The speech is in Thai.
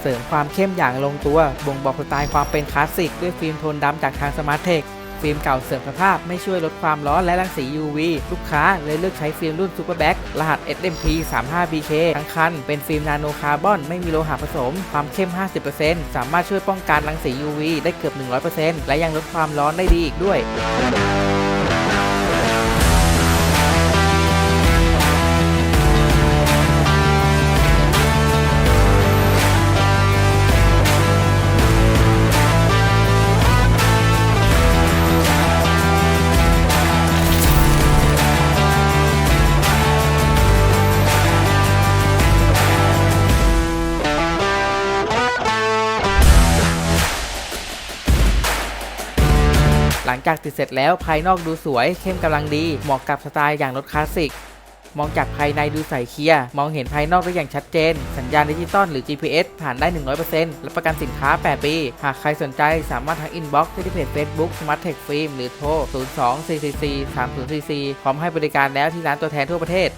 เสริมความเข้มอย่างลงตัว บ่งบอกสไตล์ความเป็นคลาสสิก ด้วยฟิล์มโทนดำจากทางสมาร์ทเทคฟิล์มเก่าเสื่อมสภาพไม่ช่วยลดความร้อนและรังสี UV ลูกค้าเลยเลือกใช้ฟิล์มรุ่น Super Black รหัส SMP 35BK ทั้งคัน เป็นฟิล์มนาโนคาร์บอน ไม่มีโลหะผสม ความเข้ม 50%สามารถช่วยป้องกันรังสี UV ได้เกือบ 100%และยังลดความร้อนได้ดีอีกด้วย หลังจากติดเสร็จแล้วภายนอกดูสวย เข้มกำลังดีเหมาะกับสไตล์อย่างรถคลาสสิกมองจากภายในดูใสเคลียร์ มองเห็นภายนอกได้อย่างชัดเจน สัญญาณดิจิตอลหรือ GPS ผ่านได้ 100%และประกันสินค้า 8 ปี หากใครสนใจสามารถทักอินบ็อกซ์ที่เพจ Facebook Smart Tech Film หรือโทร 02 444 3044 พร้อมให้บริการแล้วที่ร้านตัวแทนทั่วประเทศ